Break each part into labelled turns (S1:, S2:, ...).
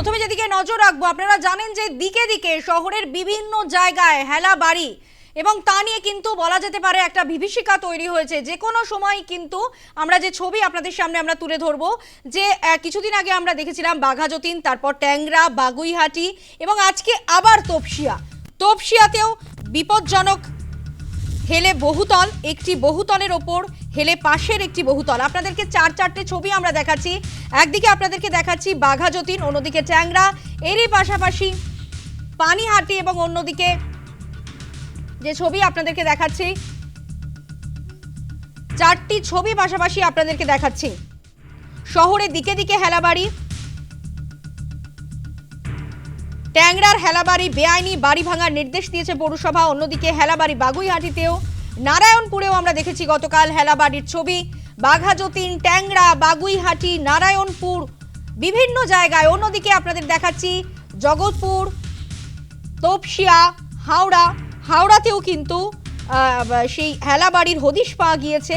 S1: প্রথমে যেদিকে নজর রাখব, আপনারা জানেন যে দিকে দিকে শহরের বিভিন্ন জায়গায় হেলা বাড়ি এবং তা নিয়ে কিন্তু বলা যেতে পারে একটা বিভীষিকা তৈরি হয়েছে। যে কোনো সময় কিন্তু আমরা যে ছবি আপনাদের সামনে আমরা তুলে ধরবো, যে কিছুদিন আগে আমরা দেখেছিলাম বাঘাযতীন, তারপর ট্যাংরা, বাগুইহাটি এবং আজকে আবার তপসিয়া। তপসিয়াতেও বিপজ্জনক হেলে বহুতল, একটি বহুতলের ওপর, হেলে পাশের একটি বহুতল। আপনাদেরকে চার চারটে ছবি আমরা দেখাচ্ছি। একদিকে আপনাদেরকে দেখাচ্ছি বাঘাযতীন অন্যদিকে ট্যাংরা। এরই পাশাপাশি পানিহাটি এবং অন্যদিকে যে ছবি আপনাদেরকে দেখাচ্ছি, চারটি ছবি পাশাপাশি আপনাদেরকে দেখাচ্ছি। শহরের দিকে দিকে হেলাবাড়ি ট্যাংরার হেলাবাড়ি বেআইনি বাড়ি ভাঙার নির্দেশ দিয়েছে পৌরসভা। অন্যদিকে হেলাবাড়ি বাগুইহাটিতেও নারায়ণপুরেও আমরা দেখেছি গতকাল হেলাবাড়ির ছবি। বাঘাযতীন, ট্যাংরা, বাগুইহাটি, নারায়ণপুর বিভিন্ন জায়গায়। অন্যদিকে আপনাদের দেখাচ্ছি জগৎপুর, তপসিয়া, হাওড়া। হাওড়াতেও কিন্তু সেই হেলাবাড়ির হদিশ পাওয়া গিয়েছে।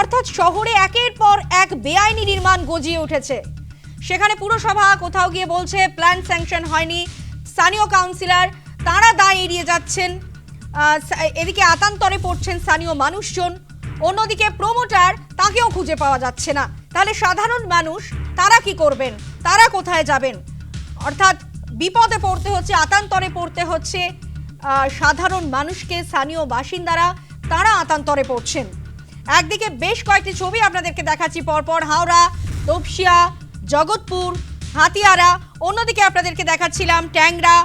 S1: অর্থাৎ শহরে একের পর এক বেআইনি নির্মাণ গজিয়ে উঠেছে। সেখানে পুরসভা কোথাও গিয়ে বলছে, প্ল্যান স্যাংশন হয়নি। স্থানীয় কাউন্সিলর, তারা দায় এড়িয়ে যাচ্ছেন। এদিকে আতান্তরে পড়ছেন স্থানীয় মানুষজন, অন্যদিকে প্রমোটার তাকেও খুঁজে পাওয়া যাচ্ছে না। তাহলে সাধারণ মানুষ, তারা কি করবেন? তারা কোথায় যাবেন? অর্থাৎ বিপদে পড়তে হচ্ছে, আতান্তরে পড়তে হচ্ছে সাধারণ মানুষকে, স্থানীয় বাসিন্দারা, তারা আতান্তরে পড়ছেন। একদিকে বেশ কয়েকটি ছবি আপনাদেরকে দেখাচ্ছি পরপর, হাওড়া, তপসিয়া, জগৎপুর হাতিয়ারা। অন্যদিকে আপনাদেরকে দেখাচ্ছিলাম ট্যাংরা,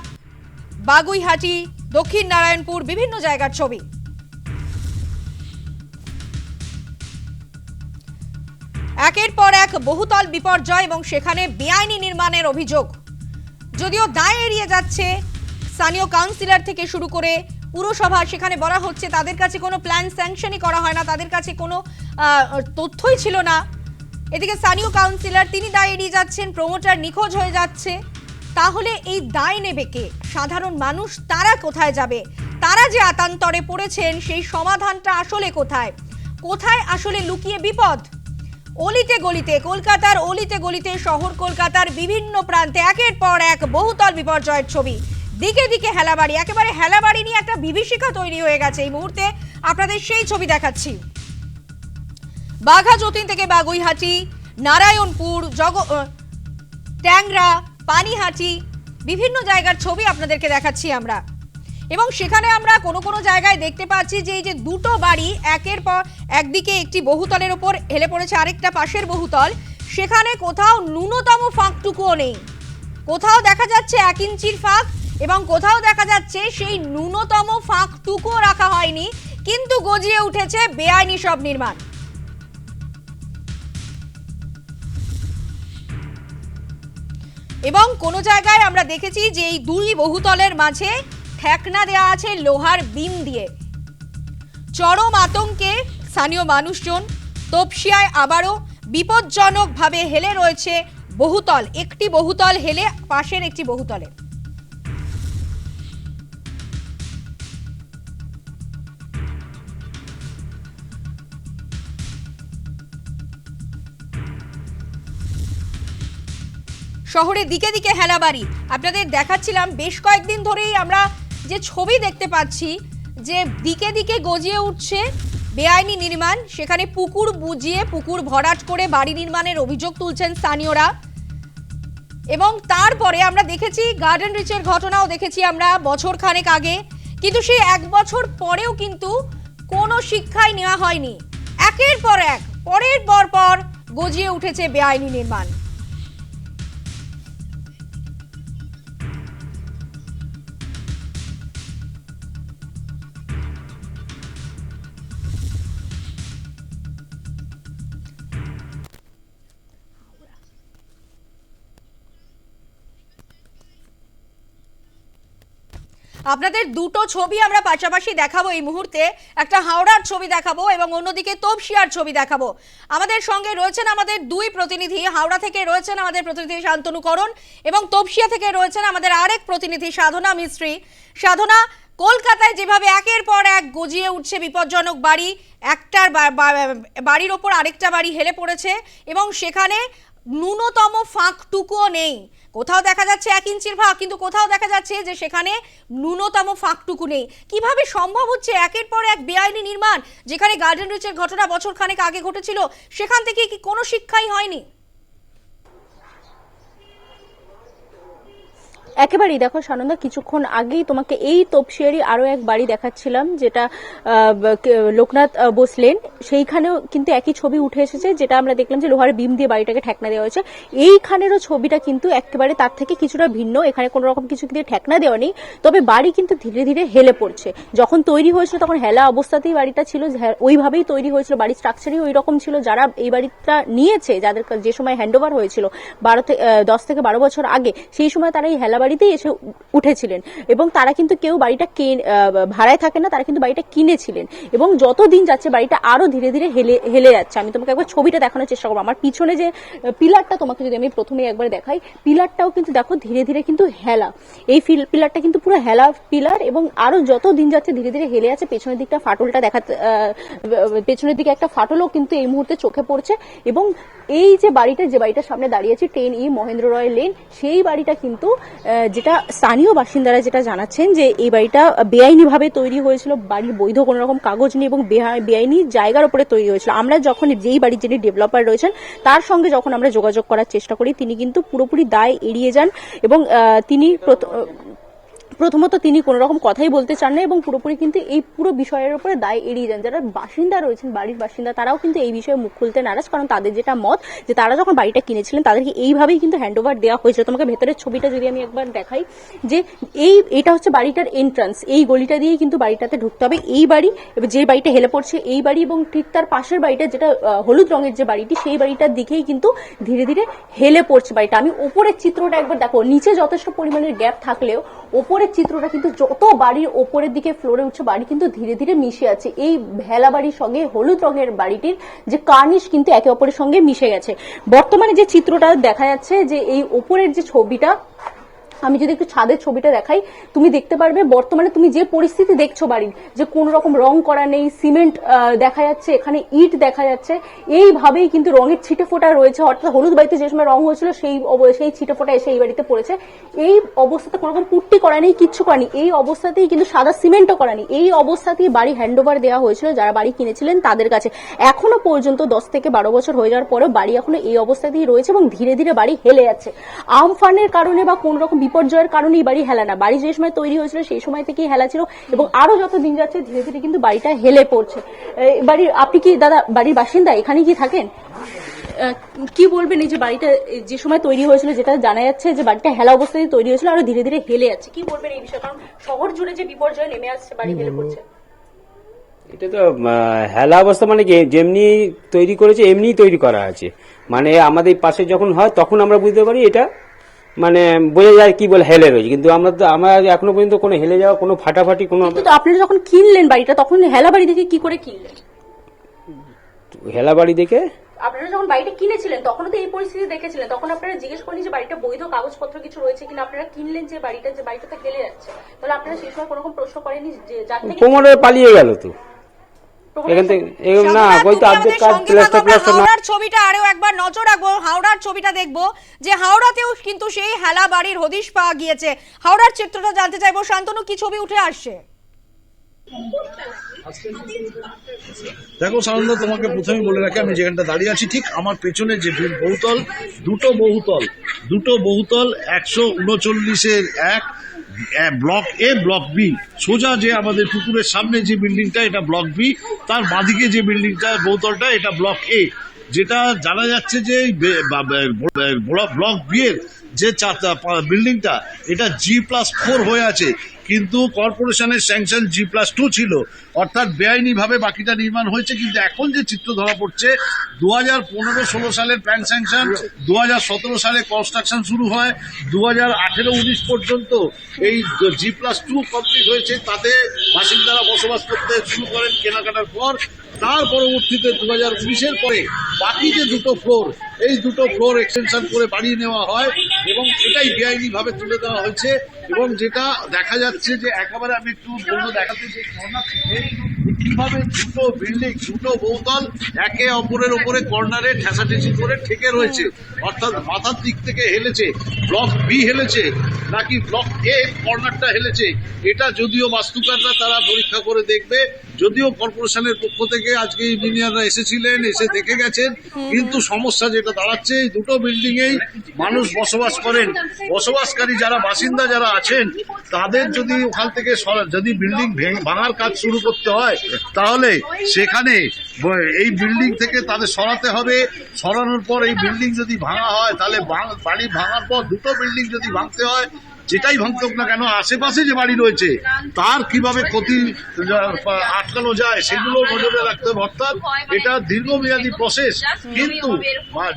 S1: বাগুইহাটি, দক্ষিণ নারায়ণপুর, বিভিন্ন জায়গার ছবি। একের পর এক বহুতল বিপর্যয় এবং সেখানে বেআইনি নির্মাণের অভিযোগ। যদিও দায় এড়িয়ে যাচ্ছে, স্থানীয় কাউন্সিলর থেকে শুরু করে পুরসভা, সেখানে বলা হচ্ছে তাদের কাছে কোনো প্ল্যান স্যাংশনই করা হয় না, তাদের কাছে কোনো তথ্যই ছিল না। এদিকে স্থানীয় কাউন্সিলর তিনি দায় এড়িয়ে যাচ্ছেন প্রমোটার নিখোঁজ হয়ে যাচ্ছে। তাহলে এই দায় নেবে কে? সাধারণ মানুষ, তারা কোথায় যাবে? তারা যে আতান্তরে পড়েছেন, সেই সমাধানটা আসলে কোথায়? কোথায় আসলে লুকিয়ে বিপদ? অলিতে গলিতে, কলকাতার অলিতে গলিতে, শহর কলকাতার বিভিন্ন প্রান্তে একের পর এক বহুতল বিপর্যয়ের ছবি। দিকে দিকে হেলাবাড়ি, একেবারে হেলাবাড়ি নিয়ে একটা বিভীষিকা তৈরি হয়ে গেছে এই মুহূর্তে। আপনাদের সেই ছবি দেখাচ্ছি। বাঘা যতীন থেকে বাগুইহাটি, নারায়ণপুর, জগ ট্যাংরা, পানিহাটি, বিভিন্ন জায়গার ছবি আপনাদেরকে দেখাচ্ছি আমরা। এবং সেখানে আমরা কোনো কোনো জায়গায় দেখতে পাচ্ছি যে এই যে দুটো বাড়ি, একের পর একদিকে একটি বহুতলের ওপর হেলে পড়েছে আরেকটা পাশের বহুতল, সেখানে কোথাও ন্যূনতম ফাঁকটুকুও নেই। কোথাও দেখা যাচ্ছে এক ইঞ্চির ফাঁক এবং কোথাও দেখা যাচ্ছে সেই ন্যূনতম ফাঁকটুকুও রাখা হয়নি, কিন্তু গজিয়ে উঠেছে বেআইনি সব নির্মাণ। এবং কোনো জায়গায় আমরা দেখেছি যে এই দুই বহুতলের মাঝে ঠেকনা দেয়া আছে লোহার বিম দিয়ে। চরম আতঙ্কে স্থানীয় মানুষজন তপসিয়ায় আবারও বিপজ্জনকভাবে হেলে রয়েছে বহুতল। একটি বহুতল হেলে পাশের একটি বহুতলে। শহরের দিকে দিকে হেলাবাড়ি। আপনাদের দেখাচ্ছিলাম, বেশ কয়েকদিন ধরেই আমরা যে ছবি দেখতে পাচ্ছি, যে দিকে দিকে গজিয়ে উঠছে বেআইনি নির্মাণ, সেখানে পুকুর বুজিয়ে পুকুর ভরাট করে বাড়ি নির্মাণের অভিযোগ তুলছেন স্থানীয়রা। এবং তারপরে আমরা দেখেছি গার্ডেন রিচের ঘটনাও দেখেছি আমরা বছর খানেক আগে। কিন্তু সেই এক বছর পরেও কিন্তু কোনো শিক্ষাই নেওয়া হয়নি। একের পর এক, পরের পর পর গজিয়ে উঠেছে বেআইনি নির্মাণ। আপনাদের দুটো ছবি আমরা পাশাপাশি দেখাবো এই মুহূর্তে। একটা হাওড়ার ছবি দেখাবো এবং অন্যদিকে তপসিয়ার ছবি দেখাবো। আমাদের সঙ্গে রয়েছেন আমাদের দুই প্রতিনিধি। হাওড়া থেকে রয়েছেন আমাদের প্রতিনিধি শান্তনু করণ এবং তপসিয়া থেকে রয়েছেন আমাদের আরেক প্রতিনিধি সাধনা মিস্ত্রি। সাধনা, কলকাতায় যেভাবে একের পর এক গজিয়ে উঠছে বিপজ্জনক বাড়ি, একটার বাড়ির ওপর আরেকটা বাড়ি হেলে পড়েছে এবং সেখানে ন্যূনতম ফাঁকটুকুও নেই। কোথাও দেখা যাচ্ছে এক ইঞ্চির ফাঁক, কিন্তু কোথাও দেখা যাচ্ছে যে সেখানে ন্যূনতম ফাঁকটুকু নেই। কীভাবে সম্ভব হচ্ছে একের পর এক বেআইনি নির্মাণ, যেখানে গার্ডেন রিচের ঘটনা বছর খানেক আগে ঘটেছিল, সেখান থেকে কি কোনো শিক্ষাই হয়নি?
S2: একেবারেই দেখো সানন্দা, কিছুক্ষণ আগেই তোমাকে এই তপসিয়ারি আরও এক বাড়ি দেখাচ্ছিলাম, যেটা লোকনাথ বসলেন সেইখানেও কিন্তু একই ছবি উঠে এসেছে, যেটা আমরা দেখলাম যে লোহার বিম দিয়ে বাড়িটাকে ঠেকনা দেওয়া হয়েছে। এইখানেরও ছবিটা কিন্তু একেবারে তার থেকে কিছুটা ভিন্ন, এখানে কোনো রকম কিছু দিয়ে ঠেকনা দেওয়া নেই। তবে বাড়ি কিন্তু ধীরে ধীরে হেলে পড়ছে। যখন তৈরি হয়েছিল তখন হেলা অবস্থাতেই বাড়িটা ছিল, যে- ওইভাবেই তৈরি হয়েছিল, বাড়ির স্ট্রাকচারই ওই রকম ছিল। যারা এই বাড়িটা নিয়েছে, যাদের যে সময় হ্যান্ডওভার হয়েছিল, বারো থেকে দশ থেকে বারো বছর আগে, সেই সময় তারা এই হেলা বাড়িতেই এসে উঠেছিলেন। এবং তারা কিন্তু কেউ বাড়িটা ভাড়ায় থাকে না, তারা কিন্তু বাড়িটা কিনেছিলেন। এবং যত দিন যাচ্ছে বাড়িটা আরও ধীরে ধীরে হেলে হেলে যাচ্ছে। আমি তোমাকে একবার ছবিটা দেখানোর চেষ্টা করব। আমার পিছনে যে পিলারটা তোমাকে যদি আমি প্রথমে একবার দেখাই, পিলারটাও কিন্তু দেখো ধীরে ধীরে কিন্তু হেলা। এই পিলারটা কিন্তু পুরো হেলা পিলার এবং আরও যত দিন যাচ্ছে ধীরে ধীরে হেলে যাচ্ছে পেছনের দিকটা ফাটলটা দেখাতে পেছনের দিকে একটা ফাটলও কিন্তু এই মুহূর্তে চোখে পড়ছে। এবং এই যে বাড়িটা, যে বাড়িটার সামনে দাঁড়িয়েছে ten E Mahendra Roy lane, সেই বাড়িটা কিন্তু যেটা স্থানীয় বাসিন্দারা যেটা জানাচ্ছেন যে এই বাড়িটা বেআইনিভাবে তৈরি হয়েছিল, বাড়ির বৈধ কোনো রকম কাগজ নেই এবং বেআইনি জায়গার উপরে তৈরি হয়েছিল। আমরা যখন যেই বাড়ির যিনি ডেভেলপার রয়েছেন, তার সঙ্গে যখন আমরা যোগাযোগ করার চেষ্টা করি, তিনি কিন্তু পুরোপুরি দায় এড়িয়ে যান এবং তিনি প্রথমত তিনি কোনো রকম কথাই বলতে চান না এবং পুরোপুরি কিন্তু এই পুরো বিষয়ের উপরে দায় এড়িয়ে যান। যারা বাসিন্দা রয়েছেন, বাড়ির বাসিন্দা, তারাও কিন্তু এই বিষয়ে মুখ খুলতে নারাজ। কারণ তাদের যেটা মত যে তারা যখন বাড়িটা কিনেছিলেন, তাদেরকে এইভাবেই কিন্তু হ্যান্ড ওভার দেওয়া হয়েছিল। তোমাকে ভেতরের ছবিটা যদি আমি একবার দেখাই, যে এই, এটা হচ্ছে বাড়িটার এন্ট্রান্স এই গলিটা দিয়েই কিন্তু বাড়িটাতে ঢুকতে হবে। এই বাড়ি যে বাড়িটা হেলে পড়ছে, এই বাড়ি এবং ঠিক তার পাশের বাড়িটা যেটা হলুদ রঙের যে বাড়িটি, সেই বাড়িটার দিকেই কিন্তু ধীরে ধীরে হেলে পড়ছে বাড়িটা। আমি ওপরের চিত্রটা একবার দেখো। নিচে যথেষ্ট পরিমাণের গ্যাপ থাকলেও ওপরের চিত্রটা কিন্তু যত বাড়ির ওপরের দিকে ফ্লোরে উঠছে, বাড়ি কিন্তু ধীরে ধীরে মিশে আছে। এই ভেলা বাড়ির সঙ্গে হলুদ রঙের বাড়িটির যে কার্নিশ কিন্তু একে অপরের সঙ্গে মিশে গেছে। বর্তমানে যে চিত্রটা দেখা যাচ্ছে যে এই ওপরের যে ছবিটা আমি যদি একটু ছাদের ছবিটা দেখাই, তুমি দেখতে পারবে বর্তমানে তুমি যে পরিস্থিতি দেখছ বাড়ির, যে কোন রকম রং করা নেই, সিমেন্ট দেখা যাচ্ছে, এখানে ইট দেখা যাচ্ছে, এইভাবেই কিন্তু রঙের ছিটে ফোটা রয়েছে। অর্থাৎ হলুদ বাড়িতে যে সময় রং হয়েছিল, সেই সেই ছিটে ফোটা এসে এই বাড়িতে পড়েছে। এই অবস্থাতে কোনো রকম পুট্টি করা নেই, কিচ্ছু করা নেই। এই অবস্থাতেই কিন্তু সাদা সিমেন্টও করা নেই। এই অবস্থাতেই বাড়ি হ্যান্ড ওভার দেওয়া হয়েছিল, যারা বাড়ি কিনেছিলেন তাদের কাছে। এখনও পর্যন্ত দশ থেকে বারো বছর হয়ে যাওয়ার পরেও বাড়ি এখনও এই অবস্থাতেই রয়েছে এবং ধীরে ধীরে বাড়ি হেলে যাচ্ছে। আমফানের কারণে বা কোন রকম বিপর্যয়ের কারণে এই বাড়ি হেলা না। বাড়ি যে সময় তৈরি হয়েছিল, সেই সময় থেকেই হেলা ছিল এবং আরও যত দিন যাচ্ছে, ধীরে ধীরে কিন্তু বাড়িটা হেলে পড়ছে। বাড়ির, আপনি কি দাদা, বাড়ির বাসিন্দা? এখানে কি থাকেন? কি বলবেন এই যে বাড়িটা যে সময় তৈরি হয়েছিল, যেটা জানা যাচ্ছে যে বাড়িটা হেলা অবস্থায় তৈরি হয়েছিল, আরও ধীরে ধীরে হেলে যাচ্ছে কি বলবেন এই বিষয়ে? কারণ শহর জুড়ে যে বিপর্যয় নেমে আসছে, বাড়ি হেলে পড়ছে।
S3: এটা তো হেলা অবস্থা মানে যেমনি তৈরি করেছে এমনি তৈরি করা আছে। মানে আমাদের পাশে যখন হয়, তখন আমরা বুঝতে পারি এটা মানে বোঝা যায় কি বলে হেলে রয়েছে। কিন্তু আমরা তো আমরা এখনও পর্যন্ত কোনো হেলে যাওয়া কোনো ফাটাফাটি কোনো
S2: কিন্তু আপনারা যখন কিনলেন বাড়িটা তখন হেলা বাড়ি দেখে কি করে কিনলেন?
S3: হেলা বাড়ি দেখে?
S2: আপনারা যখন বাড়িটা কিনেছিলেন তখনও তো এই পরিস্থিতি দেখেছিলেন। তখন আপনারা জিজ্ঞেস করেন যে বাড়িটা বৈধ কাগজপত্র কিছু রয়েছে কিনা। আপনারা কিনলেন যে বাড়িটা যে বাড়িটাতে গেলে যাচ্ছে। তাহলে আপনারা সেই সময় কোনো রকম প্রশ্ন করেনি যে যার থেকে
S3: কোমরে পালিয়ে গেল তো। এখান থেকে এরকম না
S1: সম্রাট,
S3: ওই তো
S1: তুমি
S3: কাজ প্লাস্টার প্লাস্টার
S1: হাওড়ার ছবিটা আরও একবার নজর রাখব হাওড়ার ছবিটা দেখব যে হাওড়াতেও কিন্তু সেই হেলা বাড়ির হদিশ পাওয়া গিয়েছে। হাওড়ার চিত্রটা জানতে চাইব। শান্তনু কি ছবি উঠে আসছে?
S4: দেখো সানন্দ তোমাকে প্রথমে বলে রাখি আমি যেখানটা দাঁড়িয়ে আছি ঠিক আমার পেছনে যে বহুতল দুটো বহুতল দুটো বহুতল একশো উনচল্লিশের এক ব্লক এ ব্লক বি সোজা যে আমাদের পুকুরের সামনে যে বিল্ডিংটা, এটা ব্লক বি তার বাঁদিকে যে বিল্ডিংটা, বহুতলটা, এটা ব্লক এ যেটা জানা যাচ্ছে যে ব্লক বি এর যে বিল্ডিংটা, এটা জি প্লাস ফোর হয়ে আছে। কিন্তু কর্পোরেশনের স্যাংশন জি প্লাস টু ছিল। অর্থাৎ বেআইনি ভাবে বাকিটা নির্মাণ হয়েছে, কিন্তু এখন যে চিত্র ধরা পড়ছে দু হাজার পনেরো ষোলো সালের প্ল্যান স্যাংশন দু হাজার সতেরো সালে কনস্ট্রাকশন শুরু হয় দু হাজার আঠেরো উনিশ পর্যন্ত এই জি প্লাস টু কমপ্লিট হয়েছে, তাতে বাসিন্দারা বসবাস করতে শুরু করেন কেনাকাটার পর। তার পরবর্তীতে দু হাজার উনিশের পরে বাকি যে দুটো ফ্লোর এই দুটো ফ্লোর এক্সটেনশন করে বাড়িয়ে নেওয়া হয় এবং এটাই বেআইনি ভাবে তুলে দেওয়া হয়েছে এবং যেটা দেখা যাচ্ছে যে একেবারে আমি একটু বলব, দেখাতে যে কীভাবে দুটো বিল্ডিং, দুটো বহুতল, একে অপরের উপরে কর্নারে ঠেসাঠেসি করে ঠেকে রয়েছে। অর্থাৎ মাথার দিক থেকে হেলেছে, ব্লক বি হেলেছে, নাকি ব্লক এ কর্নারটা হেলেছে, এটা যদিও বাস্তুকাররা তারা পরীক্ষা করে দেখবে। যদিও কর্পোরেশনের পক্ষ থেকে আজকে ইঞ্জিনিয়াররা এসেছিলেন, এসে দেখে গেছেন। কিন্তু সমস্যা যেটা দাঁড়াচ্ছে, এই দুটো বিল্ডিং এই মানুষ বসবাস করেন। বসবাসকারী যারা বাসিন্দা যারা আছেন, তাদের যদি ওখান থেকে যদি বিল্ডিং ভাঙার কাজ শুরু করতে হয়, তাহলে সেখানে এই বিল্ডিং থেকে তাদের সরাতে হবে। সরানোর পর এই বিল্ডিং যদি ভাঙা হয়, তাহলে বাড়ি ভাঙার পর দুটো বিল্ডিং যদি ভাঙতে হয় যেটাই ভাঙতক না কেন আশেপাশে যে বাড়ি রয়েছে তার কীভাবে ক্ষতি আটকানো যায় সেগুলো নজরে রাখতে হবে। অর্থাৎ এটা দীর্ঘমেয়াদী প্রসেস কিন্তু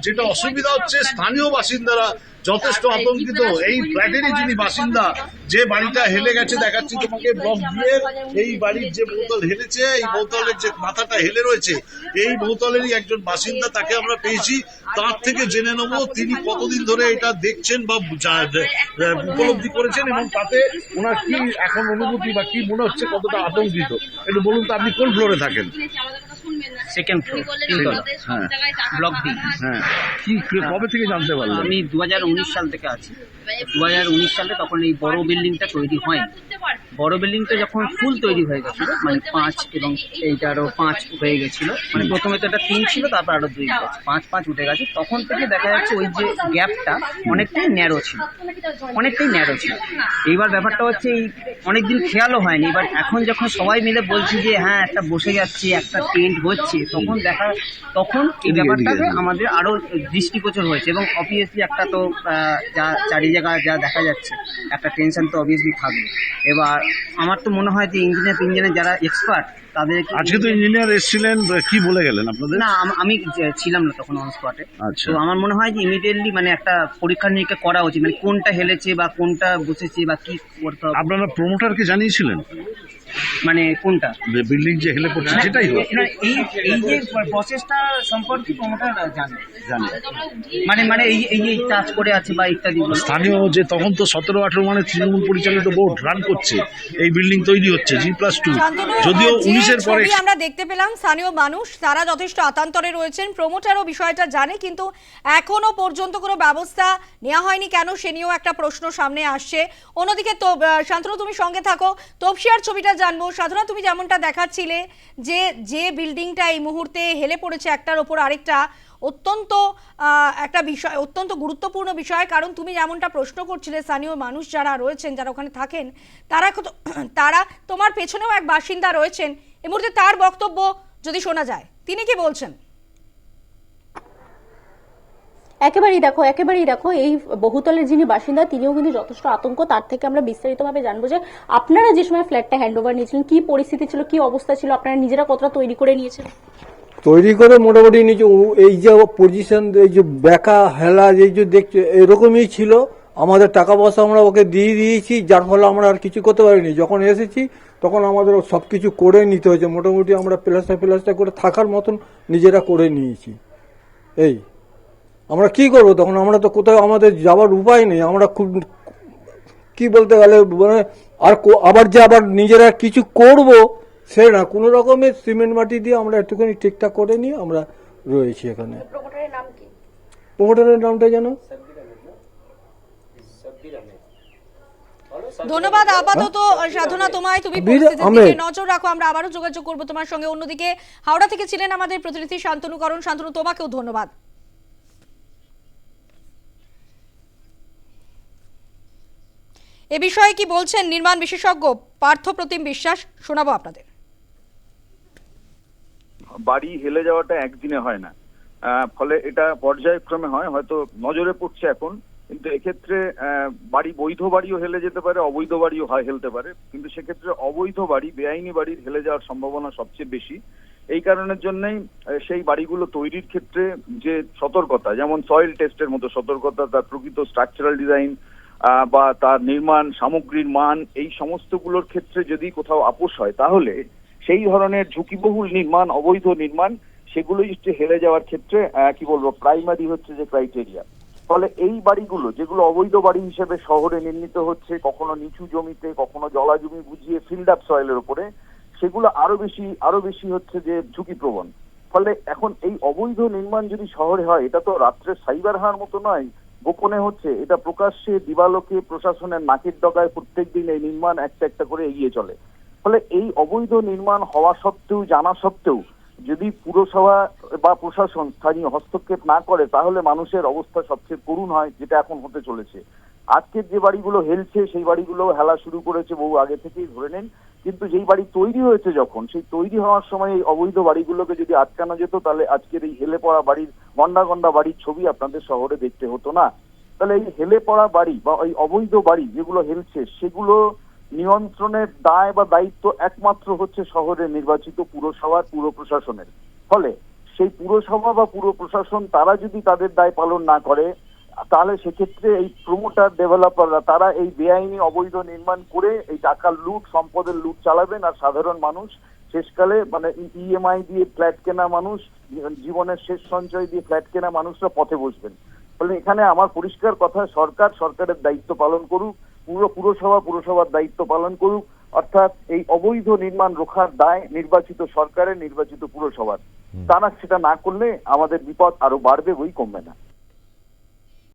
S4: যেটা অসুবিধা হচ্ছে স্থানীয় বাসিন্দারা যথেষ্ট আতঙ্কিত। এই ফ্ল্যাটেরই যিনি বাসিন্দা যে বাড়িটা হেলে গেছে দেখাচ্ছি তোমাকে ব্লক দিয়ে এই বাড়ির যে বোতল হেলেছে এই বোতলের যে মাথাটা হেলে রয়েছে এই বোতলেরই একজন বাসিন্দা তাকে আমরা পেয়েছি। তার থেকে জেনে নেব তিনি কতদিন ধরে এটা দেখছেন বা উপলব্ধি করেছেন এবং তাতে ওনার কি এখন অনুভূতি বা কি মনে হচ্ছে কতটা আতঙ্কিত? একটু বলুন তো আপনি কোন ফ্লোরে থাকেন?
S5: সেকেন্ড ফ্লোর তিনতলা
S4: হ্যাঁ।
S5: ব্লক বি
S4: হ্যাঁ। কি কবে থেকে জানতে পারলেন?
S5: আমি দু হাজার উনিশ সাল থেকে আছি। দু হাজার উনিশ সালে তখন এই বড় বিল্ডিংটা তৈরি হয়নি। বড় বিল্ডিংটা যখন ফুল তৈরি হয়ে গেছিল মানে পাঁচ এবং এইটা আরও পাঁচ হয়ে গেছিল মানে প্রথমে তো এটা তিন ছিল তারপর আরও দুই গেছে পাঁচ পাঁচ উঠে গেছে। তখন থেকে দেখা যাচ্ছে ওই যে গ্যাপটা অনেকটাই ন্যারো ছিল। অনেকটাই ন্যারো ছিল। এইবার ব্যাপারটা হচ্ছে এই অনেকদিন খেয়ালও হয়নি। এবার এখন যখন সবাই মিলে বলছি যে হ্যাঁ একটা বসে যাচ্ছে একটা টেন্ট হচ্ছে তখন দেখা তখন এই ব্যাপারটাকে আমাদের আরও দৃষ্টিগোচর হয়েছে এবং অবভিয়াসলি একটা তো যা চারি জায়গায় যা দেখা যাচ্ছে একটা টেনশন তো অবভিয়াসলি থাকবে। এবার আমার তো মনে হয় যে ইঞ্জিনিয়ার ইঞ্জিনিয়ার যারা এক্সপার্ট তাদের
S4: আজকে তো ইঞ্জিনিয়ার এসেছিলেন কি বলে গেলেন আপনাদের?
S5: না আমি ছিলাম না তখন অন স্পটে
S4: আচ্ছা।
S5: তো আমার মনে হয় যে ইমিডিয়েটলি মানে একটা পরীক্ষা নিরীক্ষা করা উচিত মানে কোনটা হেলেছে বা কোনটা বসেছে বা কি করতে হবে।
S4: আপনারা প্রমোটারকে জানিয়েছিলেন?
S5: মানে কোনটা?
S4: বিল্ডিং যে হেলে পড়ছে যেটাই হোক
S5: এই এই যে প্রসেসটা সম্পর্কে প্রমোটার জানে।
S4: জানি।
S5: মানে মানে এই এই যে টাচ করে আছে বা ইত্যাদি
S4: স্থানীয় যে তখন তো সতেরো আঠেরো মানে তৃণমূল পরিচালিত বোর্ড রান করছে এই বিল্ডিং তৈরি হচ্ছে জি প্লাস টু যদিও
S1: যে
S4: উনিশের পরে
S1: আমরা দেখতে পেলাম স্থানীয় মানুষ তারা যথেষ্ট আতান্তরে রয়েছেন প্রমোটারও বিষয়টা জানে কিন্তু এখনও পর্যন্ত কোনো ব্যবস্থা নেওয়া হয়নি কেন সে নিয়েও একটা প্রশ্ন সামনে আসছে। অন্যদিকে তো শান্তনু তুমি সঙ্গে থাকো। তপসিয়ার ছবিটা জানব। সাধনা, তুমি যেমনটা দেখাচ্ছিলে যে যে বিল্ডিংটা এই মুহূর্তে হেলে পড়েছে, একটার ওপর আরেকটা, অত্যন্ত একটা বিষয়, অত্যন্ত গুরুত্বপূর্ণ বিষয়। কারণ তুমি যেমনটা প্রশ্ন করছিলে, স্থানীয় মানুষ যারা রয়েছেন, যারা ওখানে থাকেন, তারা তারা তোমার পেছনেও এক বাসিন্দা রয়েছেন। এই মুহূর্তে তার বক্তব্য যদি শোনা যায়, তিনি কি বলছেন?
S2: একেবারেই দেখো একেবারেই দেখো, এই বহুতলের যিনি বাসিন্দা, তিনিও কিন্তু যথেষ্ট আতঙ্ক। তার থেকে আমরা বিস্তারিতভাবে জানব যে আপনারা যে সময় ফ্ল্যাটটা হ্যান্ড ওভার নিয়েছিলেন, কি পরিস্থিতি ছিল, কি অবস্থা ছিল, আপনারা নিজেরা কতটা তৈরি করে নিয়েছেন?
S6: তৈরি করে মোটামুটি নিচে এই যে পজিশন এই যে বেকা হেলা, এই যে দেখছে, এরকমই ছিল। আমাদের টাকা পয়সা আমরা ওকে দিয়ে দিয়েছি, যার ফলে আমরা আর কিছু করতে পারিনি। যখন এসেছি, তখন আমাদের সব কিছু করে নিতে হয়েছে। মোটামুটি আমরা প্লাস্টার প্লাস্টার করে থাকার মতন নিজেরা করে নিয়েছি। এই। আমরা কি করব তখন? আমরা তো কোথাও আমাদের যাওয়ার উপায় নেই। আমরা খুব কি বলতে গেলে মানে আর আবার যে আবার নিজেরা কিছু করব সে না। কোনো রকমের সিমেন্ট মাটি দিয়ে আমরা একটুখানি ঠিকঠাক করে নিয়ে আমরা রয়েছি এখানে। প্রমোটারের নামটা যেন?
S1: ধন্যবাদ। আপাতত সাধনা তোমায় তুমি নজর রাখো। আমরা আবারও যোগাযোগ করব তোমার সঙ্গে। অন্যদিকে হাওড়া থেকে ছিলেন আমাদের প্রতিনিধি শান্তনুকরণ শান্তনু তোমাকেও ধন্যবাদ। এ বিষয়ে কি বলছেন নির্মাণ বিশেষজ্ঞ পার্থ প্রতিম বিশ্বাস, শোনাবো আপনাদের।
S7: বাড়ি হেলে যাওয়াটা একদিনে হয় না। ফলে এটা পর্যায়ক্রমে হয়, হয়তো নজরে পড়ছে এখন, কিন্তু এক্ষেত্রে বাড়ি বৈধ বাড়িও হেলে যেতে পারে, অবৈধ বাড়িও হয় হেলতে পারে। কিন্তু সেক্ষেত্রে অবৈধ বাড়ি, বেআইনি বাড়ির হেলে যাওয়ার সম্ভাবনা সবচেয়ে বেশি। এই কারণের জন্যই সেই বাড়িগুলো তৈরির ক্ষেত্রে যে সতর্কতা, যেমন সয়েল টেস্টের মতো সতর্কতা, তার প্রকৃত স্ট্রাকচারাল ডিজাইন বা তার নির্মাণ, সামগ্রীর মান, এই সমস্তগুলোর ক্ষেত্রে যদি কোথাও আপোষ হয়, তাহলে সেই ধরনের ঝুঁকিবহুল নির্মাণ, অবৈধ নির্মাণ, সেগুলোই হচ্ছে হেরে যাওয়ার ক্ষেত্রে কি বলব প্রাইমারি হচ্ছে যে ক্রাইটেরিয়া ফলে এই বাড়িগুলো, যেগুলো অবৈধ বাড়ি হিসেবে শহরে নির্মিত হচ্ছে, কখনো নিচু জমিতে, কখনো জলা জমি বুঝিয়ে ফিল্ড আপ সয়েলের উপরে, সেগুলো আরও বেশি আরও বেশি হচ্ছে যে ঝুঁকিপ্রবণ। ফলে এখন এই অবৈধ নির্মাণ যদি শহরে হয়, এটা তো রাত্রে সাইবার হার মতো নয় গোপনে হচ্ছে, এটা প্রকাশ্যে দিবালোকে প্রশাসনের নাকের ডগায় প্রত্যেকদিন এই নির্মাণ একটা একটা করে এগিয়ে চলে। ফলে এই অবৈধ নির্মাণ হওয়া সত্ত্বেও, জানা সত্ত্বেও, যদি পুরসভা বা প্রশাসন স্থানীয় হস্তক্ষেপ না করে, তাহলে মানুষের অবস্থা সবচেয়ে করুণ হয়, যেটা এখন হতে চলেছে। আজকের যে বাড়িগুলো হেলছে, সেই বাড়িগুলো হেলা শুরু করেছে বহু আগে থেকেই ধরে নেন। কিন্তু যেই বাড়ি তৈরি হয়েছে যখন, সেই তৈরি হওয়ার সময় এই অবৈধ বাড়িগুলোকে যদি আটকানো যেত, তাহলে আজকের এই হেলে পড়া বাড়ির গন্ডা গন্ডা বাড়ির ছবি আপনাদের শহরে দেখতে হতো না। তাহলে এই হেলে পড়া বাড়ি বা ওই অবৈধ বাড়ি যেগুলো হেলছে, সেগুলো নিয়ন্ত্রণের দায় বা দায়িত্ব একমাত্র হচ্ছে শহরের নির্বাচিত পুরসভার পুর প্রশাসনের ফলে সেই পুরসভা বা পুর প্রশাসন তারা যদি তাদের দায় পালন না করে তাহলে সেক্ষেত্রে এই প্রমোটার ডেভেলপাররা তারা এই বেআইনি অবৈধ নির্মাণ করে এই টাকার লুট সম্পদের লুট চালাবেন আর সাধারণ মানুষ শেষকালে মানে ইএমআই দিয়ে ফ্ল্যাট কেনা মানুষ জীবনের শেষ সঞ্চয় দিয়ে ফ্ল্যাট কেনা মানুষরা পথে বসবেন। ফলে এখানে আমার পরিষ্কার কথা সরকার সরকারের দায়িত্ব পালন করুক পুরো পুরসভা পুরসভার দায়িত্ব পালন করুক অর্থাৎ এই অবৈধ নির্মাণ রোখার দায় নির্বাচিত সরকারের নির্বাচিত পুরসভার। তারা সেটা না করলে আমাদের বিপদ আরও বাড়বে বই কমবে না।